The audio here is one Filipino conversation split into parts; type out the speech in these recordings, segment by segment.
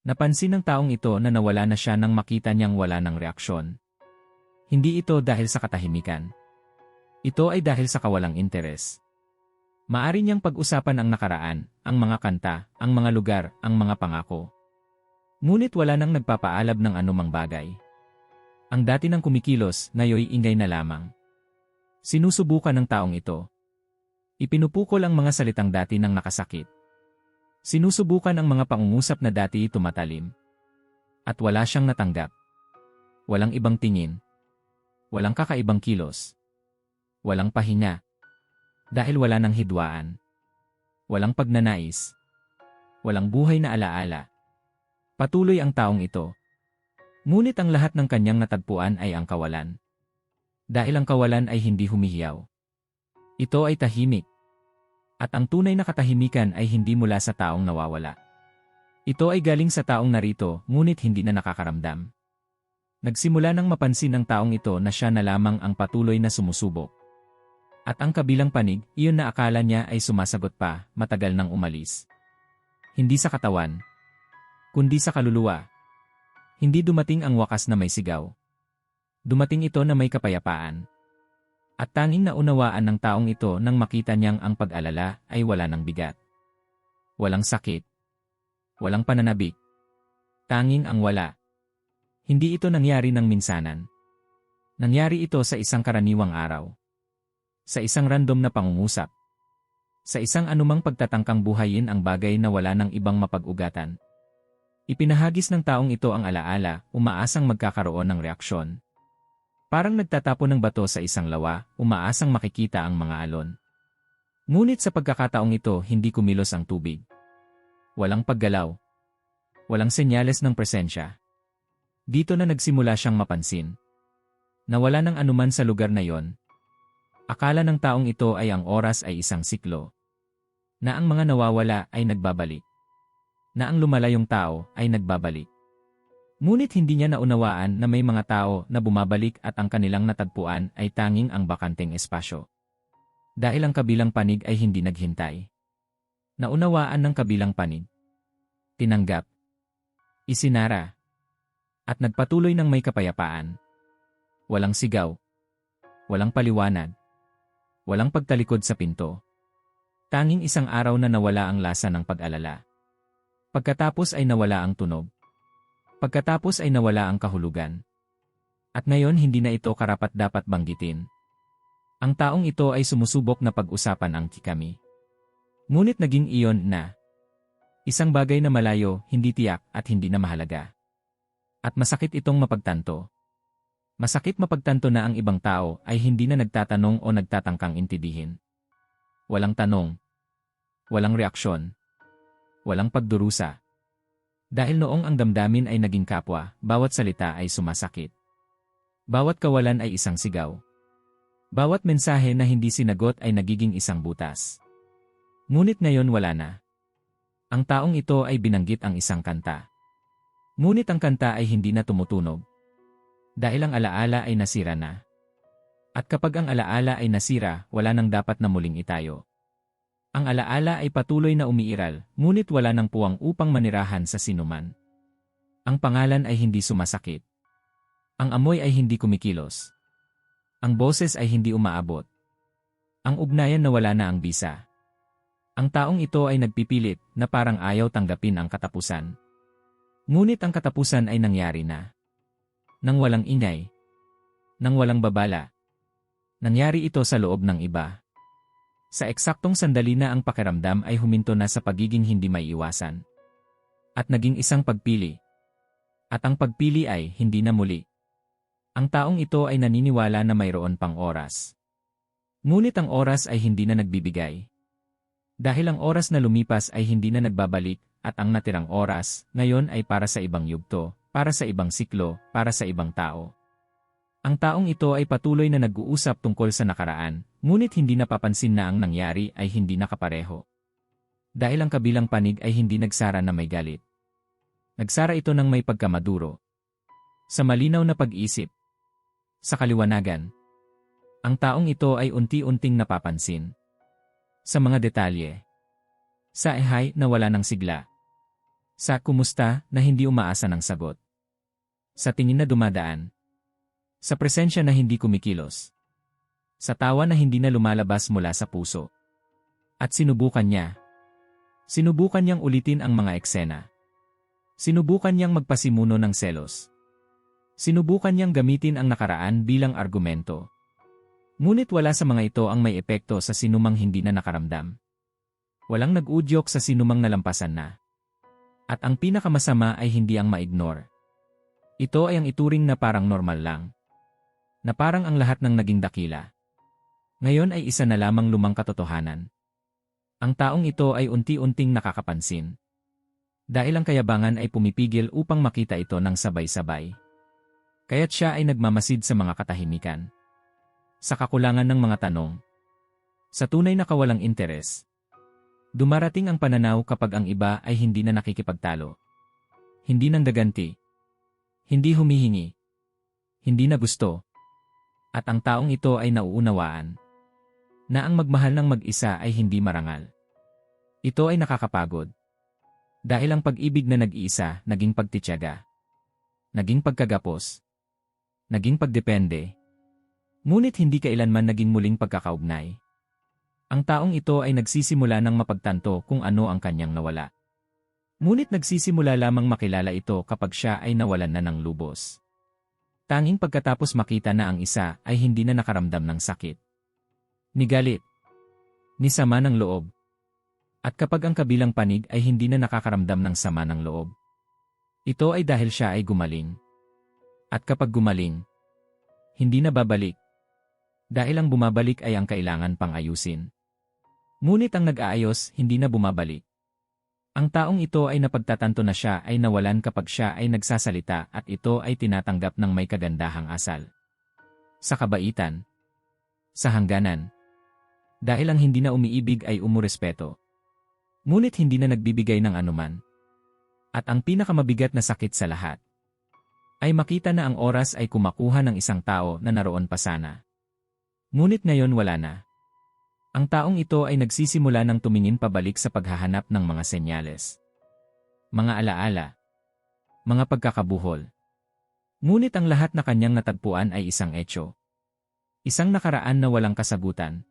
Napansin ng taong ito na nawala na siya nang makita niyang wala ng reaksyon. Hindi ito dahil sa katahimikan. Ito ay dahil sa kawalang interes. Maari niyang pag-usapan ang nakaraan, ang mga kanta, ang mga lugar, ang mga pangako. Ngunit wala nang nagpapaalab ng anumang bagay. Ang dati ng kumikilos, ngayoy ingay na lamang. Sinusubukan ng taong ito. Ipinupukol ang mga salitang dati ng nakasakit. Sinusubukan ang mga pangungusap na dati tumatalim. At wala siyang natanggap. Walang ibang tingin. Walang kakaibang kilos. Walang pahinga. Dahil wala ng hidwaan. Walang pagnanais. Walang buhay na alaala. Patuloy ang taong ito. Ngunit ang lahat ng kanyang natagpuan ay ang kawalan. Dahil ang kawalan ay hindi humihiyaw. Ito ay tahimik. At ang tunay na katahimikan ay hindi mula sa taong nawawala. Ito ay galing sa taong narito, ngunit hindi na nakakaramdam. Nagsimula nang mapansin ng taong ito na siya na lamang ang patuloy na sumusubok. At ang kabilang panig, iyon na akala niya ay sumasagot pa, matagal nang umalis. Hindi sa katawan, kundi sa kaluluwa. Hindi dumating ang wakas na may sigaw. Dumating ito na may kapayapaan. At tanging naunawaan ng taong ito nang makita niyang ang pag-alala ay wala ng bigat. Walang sakit. Walang pananabik. Tanging ang wala. Hindi ito nangyari ng minsanan. Nangyari ito sa isang karaniwang araw. Sa isang random na pangungusap. Sa isang anumang pagtatangkang buhayin ang bagay na wala ng ibang mapag-ugatan. Ipinahagis ng taong ito ang alaala, umaasang magkakaroon ng reaksyon. Parang nagtatapo ng bato sa isang lawa, umaasang makikita ang mga alon. Ngunit sa pagkakataong ito hindi kumilos ang tubig. Walang paggalaw. Walang senyales ng presensya. Dito na nagsimula siyang mapansin. Nawala ng anuman sa lugar na yon. Akala ng taong ito ay ang oras ay isang siklo. Na ang mga nawawala ay nagbabalik. Na ang lumalayong tao ay nagbabalik. Ngunit hindi niya naunawaan na may mga tao na bumabalik at ang kanilang natagpuan ay tanging ang bakanteng espasyo. Dahil ang kabilang panig ay hindi naghintay. Naunawaan ng kabilang panig. Tinanggap. Isinara. At nagpatuloy ng may kapayapaan. Walang sigaw. Walang paliwanag. Walang pagtalikod sa pinto. Tanging isang araw na nawala ang lasa ng pag-alala. Pagkatapos ay nawala ang tunog. Pagkatapos ay nawala ang kahulugan. At ngayon hindi na ito karapat-dapat banggitin. Ang taong ito ay sumusubok na pag-usapan ang kikami. Ngunit naging iyon na. Isang bagay na malayo, hindi tiyak at hindi na mahalaga. At masakit itong mapagtanto. Masakit mapagtanto na ang ibang tao ay hindi na nagtatanong o nagtatangkang intindihin. Walang tanong. Walang reaksyon. Walang pagdurusa. Dahil noong ang damdamin ay naging kapwa, bawat salita ay sumasakit. Bawat kawalan ay isang sigaw. Bawat mensahe na hindi sinagot ay nagiging isang butas. Ngunit ngayon wala na. Ang taong ito ay binanggit ang isang kanta. Ngunit ang kanta ay hindi na tumutunog. Dahil ang alaala ay nasira na. At kapag ang alaala ay nasira, wala nang dapat na muling itayo. Ang alaala ay patuloy na umiiral, ngunit wala ng puwang upang manirahan sa sinuman. Ang pangalan ay hindi sumasakit. Ang amoy ay hindi kumikilos. Ang boses ay hindi umaabot. Ang ugnayan na wala na ang bisa. Ang taong ito ay nagpipilit na parang ayaw tanggapin ang katapusan. Ngunit ang katapusan ay nangyari na. Nang walang ingay. Nang walang babala. Nangyari ito sa loob ng iba. Sa eksaktong sandali na ang pakiramdam ay huminto na sa pagiging hindi may iwasan. At naging isang pagpili. At ang pagpili ay hindi na muli. Ang taong ito ay naniniwala na mayroon pang oras. Ngunit ang oras ay hindi na nagbibigay. Dahil ang oras na lumipas ay hindi na nagbabalik at ang natirang oras ngayon ay para sa ibang yugto, para sa ibang siklo, para sa ibang tao. Ang taong ito ay patuloy na nag-uusap tungkol sa nakaraan, ngunit hindi napapansin na ang nangyari ay hindi nakapareho. Dahil ang kabilang panig ay hindi nagsara na may galit. Nagsara ito ng may pagkamaduro. Sa malinaw na pag-isip. Sa kaliwanagan. Ang taong ito ay unti-unting napapansin. Sa mga detalye. Sa ehay na wala ng sigla. Sa kumusta na hindi umaasa ng sagot. Sa tingin na dumadaan. Sa presensya na hindi kumikilos. Sa tawa na hindi na lumalabas mula sa puso. At sinubukan niya. Sinubukan niyang ulitin ang mga eksena. Sinubukan niyang magpasimuno ng selos. Sinubukan niyang gamitin ang nakaraan bilang argumento. Ngunit wala sa mga ito ang may epekto sa sinumang hindi na nakaramdam. Walang nag-udyok sa sinumang nalampasan na. At ang pinakamasama ay hindi ang ma-ignore. Ito ay ang ituring na parang normal lang. Na parang ang lahat ng naging dakila. Ngayon ay isa na lamang lumang katotohanan. Ang taong ito ay unti-unting nakakapansin. Dahil ang kayabangan ay pumipigil upang makita ito ng sabay-sabay. Kaya't siya ay nagmamasid sa mga katahimikan. Sa kakulangan ng mga tanong. Sa tunay na kawalang interes. Dumarating ang pananaw kapag ang iba ay hindi na nakikipagtalo. Hindi nang daganti. Hindi humihingi. Hindi na gusto. At ang taong ito ay nauunawaan. Na ang magmahal ng mag-isa ay hindi marangal. Ito ay nakakapagod. Dahil ang pag-ibig na nag-iisa, naging pagtityaga. Naging pagkagapos naging pagdepende. Ngunit hindi kailanman naging muling pagkakaugnay. Ang taong ito ay nagsisimula ng mapagtanto kung ano ang kanyang nawala. Ngunit nagsisimula lamang makilala ito kapag siya ay nawalan na ng lubos. Tanging pagkatapos makita na ang isa ay hindi na nakaramdam ng sakit. Ni galit. Ni sama ng loob. At kapag ang kabilang panig ay hindi na nakakaramdam ng sama ng loob. Ito ay dahil siya ay gumaling. At kapag gumaling, hindi na babalik. Dahil ang bumabalik ay ang kailangan pang ayusin. Ngunit ang nag-aayos, hindi na bumabalik. Ang taong ito ay napagtatanto na siya ay nawalan kapag siya ay nagsasalita at ito ay tinatanggap ng may kagandahang asal. Sa kabaitan. Sa hangganan. Dahil ang hindi na umiibig ay umurespeto. Ngunit hindi na nagbibigay ng anuman. At ang pinakamabigat na sakit sa lahat ay makita na ang oras ay kumakuha ng isang tao na naroon pa sana. Ngunit ngayon wala na. Ang taong ito ay nagsisimula ng tumingin pabalik sa paghahanap ng mga senyales. Mga alaala. Mga pagkakabuhol. Ngunit ang lahat na kanyang natagpuan ay isang etyo. Isang nakaraan na walang kasagutan.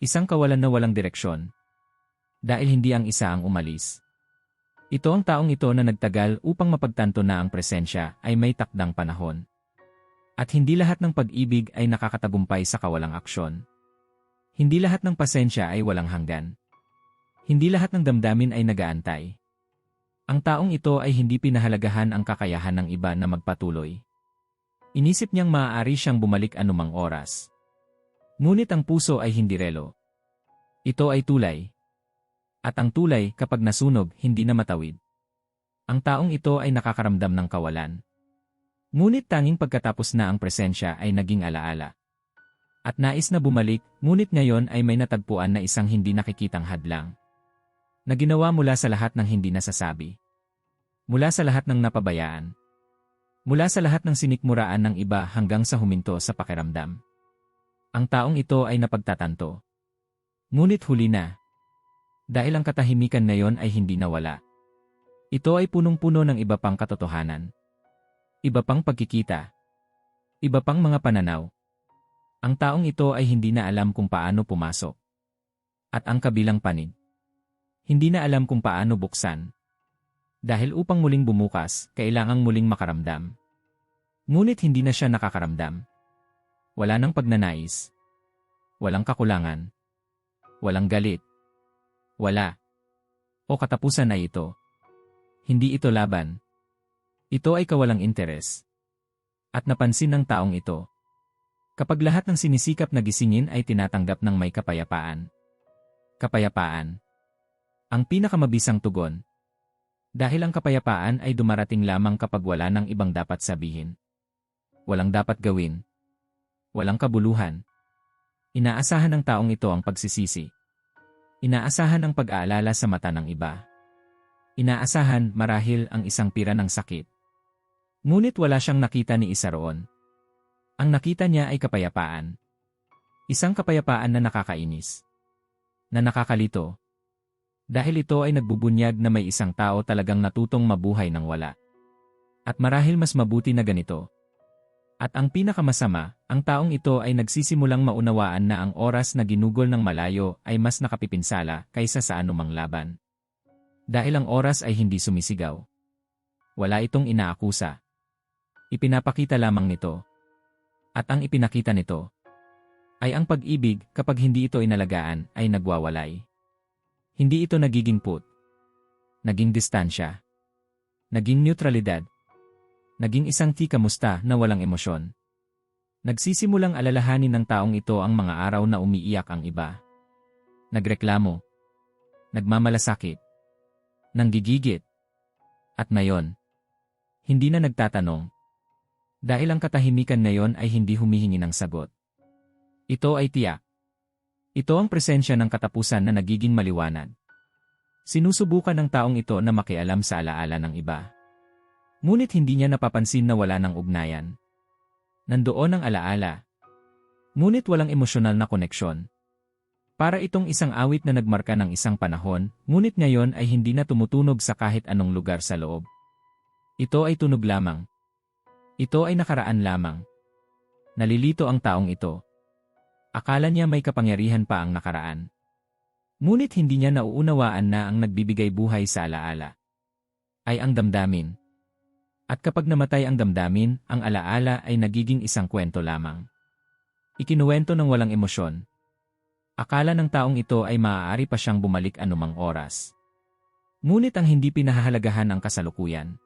Isang kawalan na walang direksyon. Dahil hindi ang isa ang umalis. Ito ang taong ito na nagtagal upang mapagtanto na ang presensya ay may takdang panahon. At hindi lahat ng pag-ibig ay nakakatagumpay sa kawalang aksyon. Hindi lahat ng pasensya ay walang hanggan. Hindi lahat ng damdamin ay nagaantay. Ang taong ito ay hindi pinahalagahan ang kakayahan ng iba na magpatuloy. Inisip niyang maaari siyang bumalik anumang oras. Ngunit ang puso ay hindi relo. Ito ay tulay. At ang tulay kapag nasunog hindi na matawid. Ang taong ito ay nakakaramdam ng kawalan. Ngunit tanging pagkatapos na ang presensya ay naging alaala. At nais na bumalik, ngunit ngayon ay may natagpuan na isang hindi nakikitang hadlang. Na ginawa mula sa lahat ng hindi nasasabi. Mula sa lahat ng napabayaan. Mula sa lahat ng sinikmuraan ng iba hanggang sa huminto sa pakiramdam. Ang taong ito ay napagtatanto. Ngunit huli na, dahil ang katahimikan na yon ay hindi nawala. Ito ay punong-puno ng iba pang katotohanan. Iba pang pagkikita. Iba pang mga pananaw. Ang taong ito ay hindi na alam kung paano pumasok. At ang kabilang panig. Hindi na alam kung paano buksan. Dahil upang muling bumukas, kailangang muling makaramdam. Ngunit hindi na siya nakakaramdam. Wala nang pagnanais. Walang kakulangan. Walang galit. Wala. O katapusan ay ito. Hindi ito laban. Ito ay kawalang interes. At napansin ng taong ito. Kapag lahat ng sinisikap na gisingin ay tinatanggap ng may kapayapaan. Kapayapaan. Ang pinakamabisang tugon. Dahil ang kapayapaan ay dumarating lamang kapag wala ng ibang dapat sabihin. Walang dapat gawin. Walang kabuluhan. Inaasahan ng taong ito ang pagsisisi. Inaasahan ang pag-aalala sa mata ng iba. Inaasahan marahil ang isang pira ng sakit. Ngunit wala siyang nakita ni isa roon. Ang nakita niya ay kapayapaan. Isang kapayapaan na nakakainis. Na nakakalito. Dahil ito ay nagbubunyag na may isang tao talagang natutong mabuhay ng wala. At marahil mas mabuti na ganito. At ang pinakamasama, ang taong ito ay nagsisimulang maunawaan na ang oras na ginugol ng malayo ay mas nakapipinsala kaysa sa anumang laban. Dahil ang oras ay hindi sumisigaw. Wala itong inaakusa. Ipinapakita lamang nito. At ang ipinakita nito ay ang pag-ibig kapag hindi ito inalagaan ay nagwawalay. Hindi ito nagiging put. Naging distansya. Naging neutralidad naging isang musta na walang emosyon. Nagsisimulang alalahanin ng taong ito ang mga araw na umiiyak ang iba. Nagreklamo. Nagmamalasakit. Nanggigigit. At ngayon, hindi na nagtatanong. Dahil ang katahimikan ngayon ay hindi humihingi ng sagot. Ito ay tiyak. Ito ang presensya ng katapusan na nagiging maliwanag. Sinusubukan ng taong ito na makialam sa alaala ng iba. Ngunit hindi niya napapansin na wala ng ugnayan. Nandoon ang alaala. Ngunit walang emosyonal na koneksyon. Para itong isang awit na nagmarka ng isang panahon, ngunit ngayon ay hindi na tumutunog sa kahit anong lugar sa loob. Ito ay tunog lamang. Ito ay nakaraan lamang. Nalilito ang taong ito. Akala niya may kapangyarihan pa ang nakaraan. Ngunit hindi niya nauunawaan na ang nagbibigay buhay sa alaala ay ang damdamin. At kapag namatay ang damdamin, ang alaala ay nagiging isang kwento lamang. Ikinuwento ng walang emosyon. Akala ng taong ito ay maaari pa siyang bumalik anumang oras. Ngunit ang hindi pinahahalagahan ang kasalukuyan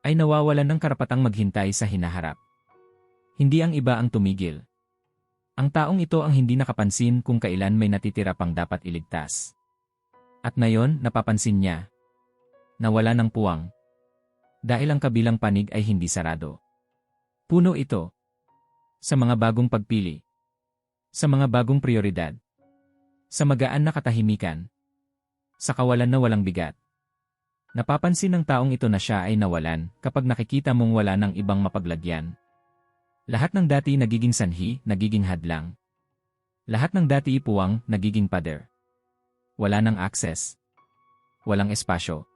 ay nawawalan ng karapatang maghintay sa hinaharap. Hindi ang iba ang tumigil. Ang taong ito ang hindi nakapansin kung kailan may natitira pang dapat iligtas. At ngayon, napapansin niya na wala ng puwang dahil ang kabilang panig ay hindi sarado. Puno ito sa mga bagong pagpili, sa mga bagong prioridad, sa magaan na katahimikan, sa kawalan na walang bigat. Napapansin ng taong ito na siya ay nawalan kapag nakikita mong wala ng ibang mapaglagyan. Lahat ng dati nagiging sanhi, nagiging hadlang. Lahat ng dati ipuwang, nagiging pader. Wala ng access. Walang espasyo.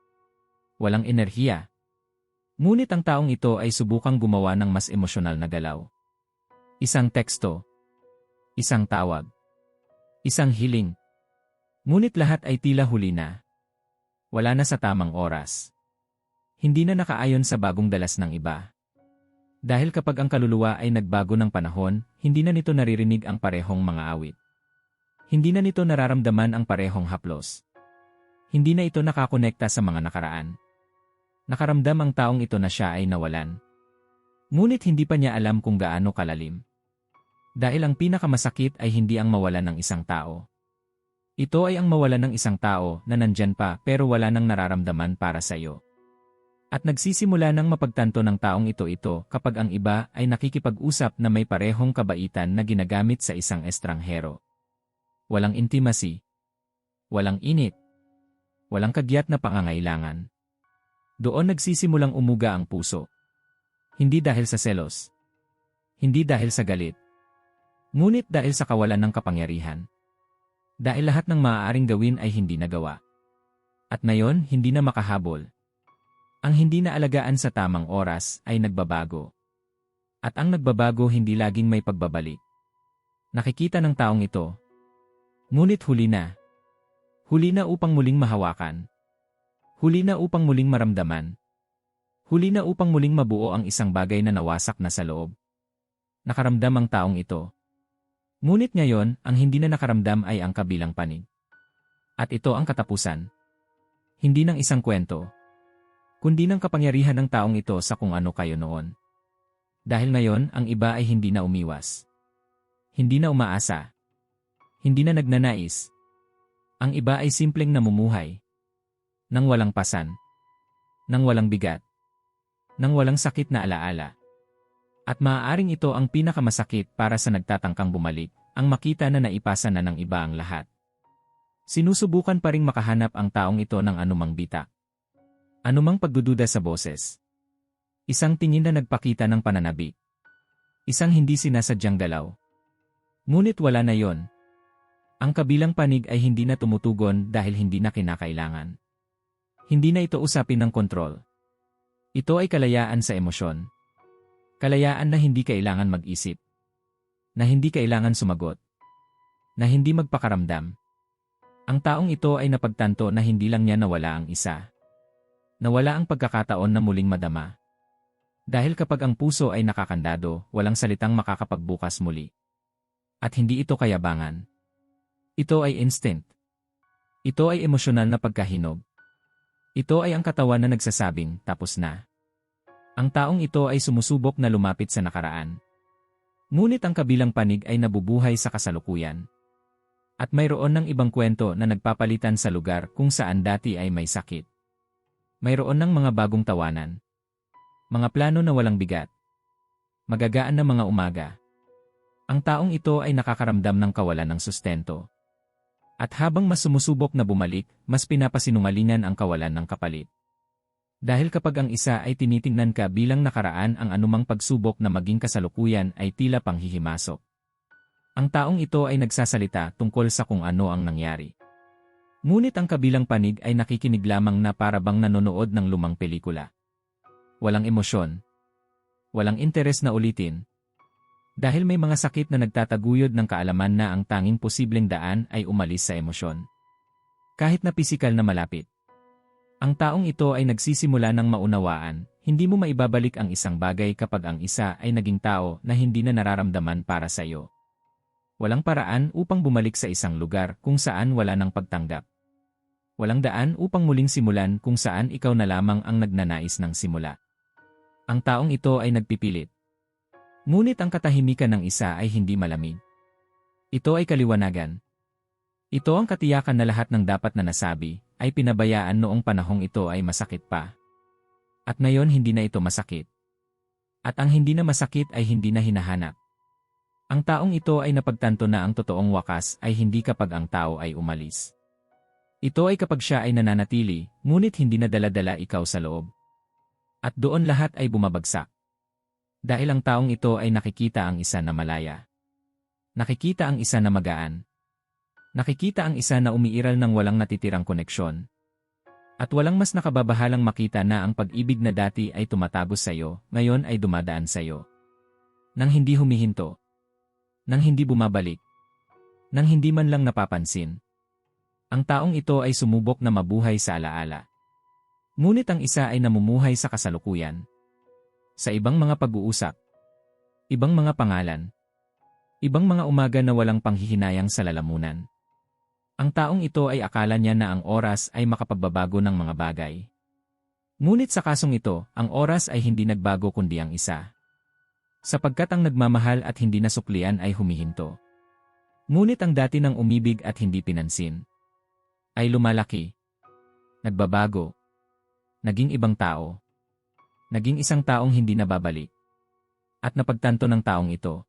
Walang enerhiya. Ngunit ang taong ito ay subukang gumawa ng mas emosyonal na galaw. Isang teksto. Isang tawag. Isang hiling. Ngunit lahat ay tila huli na. Wala na sa tamang oras. Hindi na nakaayon sa bagong dalas ng iba. Dahil kapag ang kaluluwa ay nagbago ng panahon, hindi na nito naririnig ang parehong mga awit. Hindi na nito nararamdaman ang parehong haplos. Hindi na ito nakakonekta sa mga nakaraan. Nakaramdam ang taong ito na siya ay nawalan. Ngunit hindi pa niya alam kung gaano kalalim. Dahil ang pinakamasakit ay hindi ang mawalan ng isang tao. Ito ay ang mawalan ng isang tao na nandyan pa pero wala nang nararamdaman para sa iyo. At nagsisimula ng mapagtanto ng taong ito ito kapag ang iba ay nakikipag-usap na may parehong kabaitan na ginagamit sa isang estranghero. Walang intimacy. Walang init. Walang kagyat na pangangailangan. Doon nagsisimulang umuga ang puso. Hindi dahil sa selos. Hindi dahil sa galit. Ngunit dahil sa kawalan ng kapangyarihan. Dahil lahat ng maaaring gawin ay hindi nagawa. At ngayon, hindi na makahabol. Ang hindi na alagaan sa tamang oras ay nagbabago. At ang nagbabago hindi laging may pagbabalik. Nakikita ng taong ito. Ngunit huli na. Huli na upang muling mahawakan. Huli na upang muling maramdaman. Huli na upang muling mabuo ang isang bagay na nawasak na sa loob. Nakaramdam ang taong ito. Ngunit ngayon, ang hindi na nakaramdam ay ang kabilang panig. At ito ang katapusan. Hindi ng isang kwento, kundi ng kapangyarihan ng taong ito sa kung ano kayo noon. Dahil ngayon, ang iba ay hindi na umiwas. Hindi na umaasa. Hindi na nagnanais. Ang iba ay simpleng namumuhay nang walang pasan, nang walang bigat, nang walang sakit na alaala. At maaaring ito ang pinakamasakit para sa nagtatangkang bumalik, ang makita na naipasa na ng iba ang lahat. Sinusubukan pa ring makahanap ang taong ito ng anumang bita. Anumang pagdududa sa boses. Isang tingin na nagpakita ng pananabi. Isang hindi sinasadyang galaw. Ngunit wala na yon. Ang kabilang panig ay hindi na tumutugon dahil hindi na kinakailangan. Hindi na ito usapin ng kontrol. Ito ay kalayaan sa emosyon. Kalayaan na hindi kailangan mag-isip. Na hindi kailangan sumagot. Na hindi magpakaramdam. Ang taong ito ay napagtanto na hindi lang niya nawala ang isa. Nawala ang pagkakataon na muling madama. Dahil kapag ang puso ay nakakandado, walang salitang makakapagbukas muli. At hindi ito kayabangan. Ito ay instinct. Ito ay emosyonal na pagkahinog. Ito ay ang katawan na nagsasabing, tapos na. Ang taong ito ay sumusubok na lumapit sa nakaraan. Ngunit ang kabilang panig ay nabubuhay sa kasalukuyan. At mayroon ng ibang kwento na nagpapalitan sa lugar kung saan dati ay may sakit. Mayroon ng mga bagong tawanan. Mga plano na walang bigat. Magagaan na mga umaga. Ang taong ito ay nakakaramdam ng kawalan ng sustento. At habang mas sumusubok na bumalik, mas pinapasinungalingan ang kawalan ng kapalit. Dahil kapag ang isa ay tinitingnan ka bilang nakaraan ang anumang pagsubok na maging kasalukuyan ay tila panghihimasok. Ang taong ito ay nagsasalita tungkol sa kung ano ang nangyari. Ngunit ang kabilang panig ay nakikinig lamang na para bang nanonood ng lumang pelikula. Walang emosyon. Walang interes na ulitin. Dahil may mga sakit na nagtataguyod ng kaalaman na ang tanging posibleng daan ay umalis sa emosyon. Kahit na pisikal na malapit. Ang taong ito ay nagsisimula ng maunawaan, hindi mo maibabalik ang isang bagay kapag ang isa ay naging tao na hindi na nararamdaman para sa iyo. Walang paraan upang bumalik sa isang lugar kung saan wala ng pagtanggap. Walang daan upang muling simulan kung saan ikaw na lamang ang nagnanais ng simula. Ang taong ito ay nagpipilit. Ngunit ang katahimikan ng isa ay hindi malamig. Ito ay kaliwanagan. Ito ang katiyakan na lahat ng dapat na nasabi ay pinabayaan noong panahong ito ay masakit pa. At ngayon hindi na ito masakit. At ang hindi na masakit ay hindi na hinahanap. Ang taong ito ay napagtanto na ang totoong wakas ay hindi kapag ang tao ay umalis. Ito ay kapag siya ay nananatili, ngunit hindi na daladala ikaw sa loob. At doon lahat ay bumabagsak. Dahil ang taong ito ay nakikita ang isa na malaya. Nakikita ang isa na magaan. Nakikita ang isa na umiiral ng walang natitirang koneksyon. At walang mas nakababahalang makita na ang pag-ibig na dati ay tumatagos sa iyo, ngayon ay dumadaan sa iyo. Nang hindi humihinto nang hindi bumabalik, nang hindi man lang napapansin. Ang taong ito ay sumubok na mabuhay sa alaala. Ngunit ang isa ay namumuhay sa kasalukuyan. Sa ibang mga pag-uusap, ibang mga pangalan, ibang mga umaga na walang panghihinayang sa lalamunan. Ang taong ito ay akala niya na ang oras ay makapagbabago ng mga bagay. Ngunit sa kasong ito, ang oras ay hindi nagbago kundi ang isa. Sapagkat ang nagmamahal at hindi nasuklian ay humihinto. Ngunit ang dati ng umibig at hindi pinansin ay lumalaki. Nagbabago. Naging ibang tao. Naging isang taong hindi nababalik. At napagtanto ng taong ito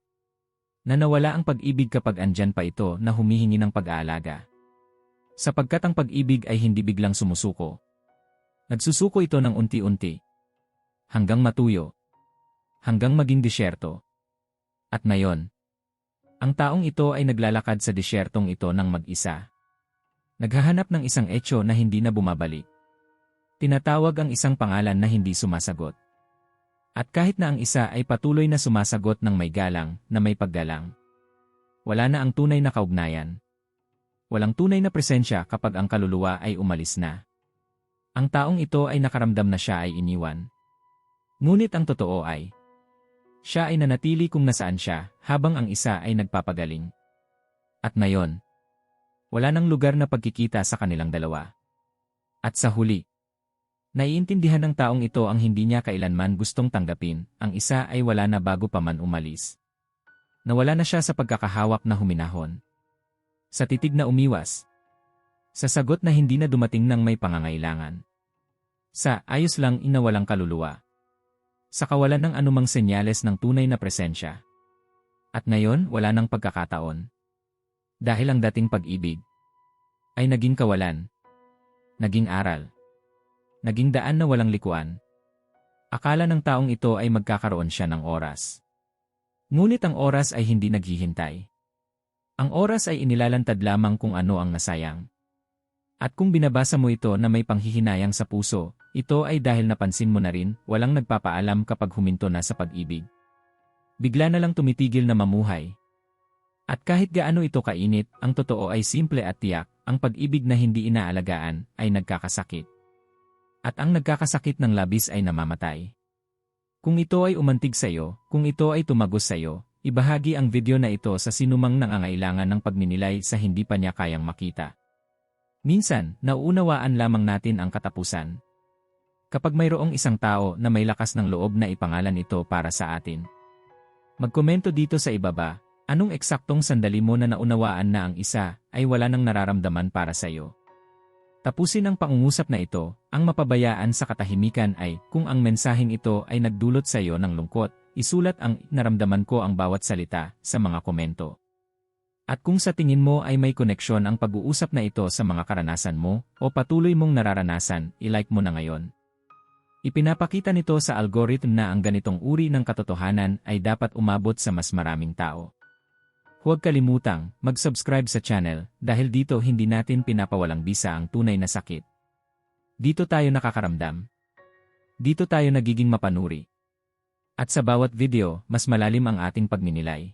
na nawala ang pag-ibig kapag andyan pa ito na humihingi ng pag-aalaga. Sapagkat ang pag-ibig ay hindi biglang sumusuko. Nagsusuko ito ng unti-unti. Hanggang matuyo hanggang maging disyerto. At ngayon, ang taong ito ay naglalakad sa disyertong ito ng mag-isa. Naghahanap ng isang etyo na hindi na bumabalik. Tinatawag ang isang pangalan na hindi sumasagot. At kahit na ang isa ay patuloy na sumasagot ng may galang, na may paggalang. Wala na ang tunay na kaugnayan. Walang tunay na presensya kapag ang kaluluwa ay umalis na. Ang taong ito ay nakaramdam na siya ay iniwan. Ngunit ang totoo ay, siya ay nanatili kung nasaan siya, habang ang isa ay nagpapagaling. At ngayon, wala nang lugar na pagkikita sa kanilang dalawa. At sa huli, naiintindihan ng taong ito ang hindi niya kailanman gustong tanggapin, ang isa ay wala na bago pa man umalis. Nawala na siya sa pagkakahawak na huminahon. Sa titig na umiwas. Sa sagot na hindi na dumating ng may pangangailangan. Sa ayos lang inawalang kaluluwa sa kawalan ng anumang senyales ng tunay na presensya. At ngayon, wala nang pagkakataon. Dahil ang dating pag-ibig ay naging kawalan, naging aral, naging daan na walang likuan. Akala ng taong ito ay magkakaroon siya ng oras. Ngunit ang oras ay hindi naghihintay. Ang oras ay inilalantad lamang kung ano ang nasayang. At kung binabasa mo ito na may panghihinayang sa puso, ito ay dahil napansin mo na rin, walang nagpapaalam kapag huminto na sa pag-ibig. Bigla na lang tumitigil na mamuhay. At kahit gaano ito kainit, ang totoo ay simple at tiyak, ang pag-ibig na hindi inaalagaan ay nagkakasakit. At ang nagkakasakit ng labis ay namamatay. Kung ito ay umantig sa'yo, kung ito ay tumagos sa'yo, ibahagi ang video na ito sa sinumang nangangailangan ng pagninilay sa hindi pa niya kayang makita. Minsan, nauunawaan lamang natin ang katapusan. Kapag mayroong isang tao na may lakas ng loob na ipangalan ito para sa atin. Magkomento dito sa ibaba, anong eksaktong sandali mo na naunawaan na ang isa ay wala nang nararamdaman para sa iyo. Tapusin ang pangungusap na ito, ang mapabayaan sa katahimikan ay kung ang mensaheng ito ay nagdulot sa iyo ng lungkot, isulat ang naramdaman ko ang bawat salita sa mga komento. At kung sa tingin mo ay may koneksyon ang pag-uusap na ito sa mga karanasan mo o patuloy mong nararanasan, ilike mo na ngayon. Ipinapakita nito sa algorithm na ang ganitong uri ng katotohanan ay dapat umabot sa mas maraming tao. Huwag kalimutang mag-subscribe sa channel dahil dito hindi natin pinapawalang bisa ang tunay na sakit. Dito tayo nakakaramdam. Dito tayo nagiging mapanuri. At sa bawat video, mas malalim ang ating pagninilay.